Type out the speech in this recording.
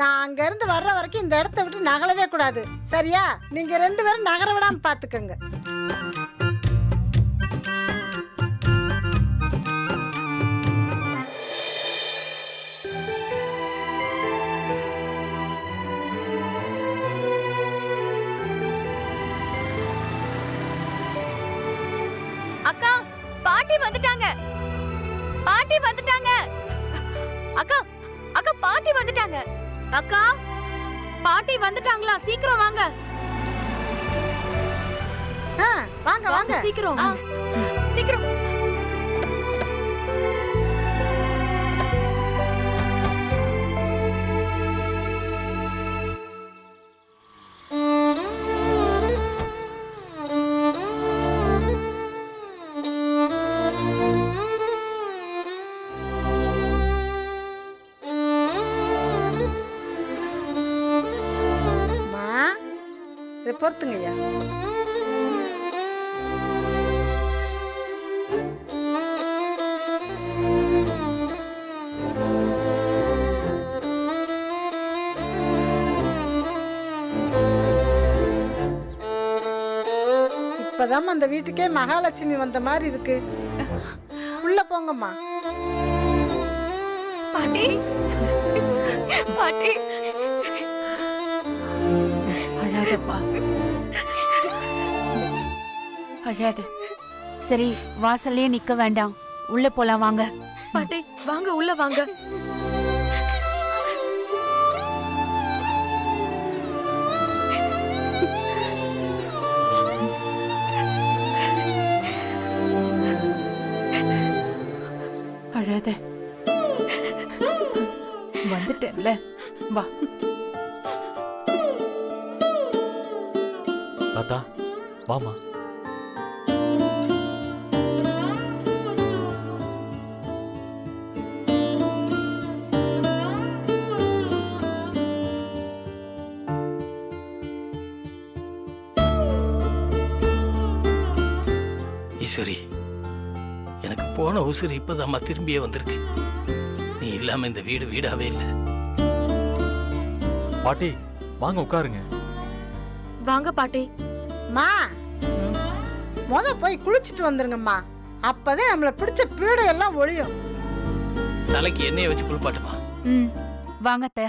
நான் அங்க இருந்து வர்ற வரைக்கும் இந்த இடத்த விட்டு நகலவே கூடாது. சரியா? நீங்க ரெண்டு பேரும் நகர விடாம பாத்துக்கங்க. அக்கா பாட்டி வந்துட்டாங்க. பாட்டி வந்துட்டாங்க. அக்கா அக்கா பாட்டி வந்துட்டாங்க. அக்கா பாட்டி வந்துட்டாங்களா? சீக்கிரம் வாங்க. ஆ, வாங்க வாங்க. சீக்கிரம் ஆ, சீக்கிரம். இதை பொறுத்துங்க ஐயா இப்பதான் அந்த வீட்டுக்கே மகாலட்சுமி வந்த மாதிரி இருக்கு. உள்ள போங்கம்மா. பாட்டி அழாத. சரி வாசல்லே நிக்க வேண்டாம். உள்ள போலாம் வாங்க. பாட்டி வாங்க உள்ள வாங்க. அழாத. வந்துட்டேன்ல. வா. தாத்தா வாமா ஈஸ்வரி எனக்கு போன உசுறு இப்போதாம்மா திரும்பியே வந்திருக்கு. நீ இல்லாம இந்த வீடு வீடாவே இல்லை. பாட்டி வாங்க உட்காருங்க. வாங்க பாட்டி. மா முத போய் குளிச்சிட்டு வந்துருங்கம்மா. அப்பதான் நம்மள பிடிச்ச பீடை எல்லாம் ஒழியும். தலைக்கு எண்ணெயை வச்சு குளிப்பாட்டுமா? ம் வாங்க அத்தை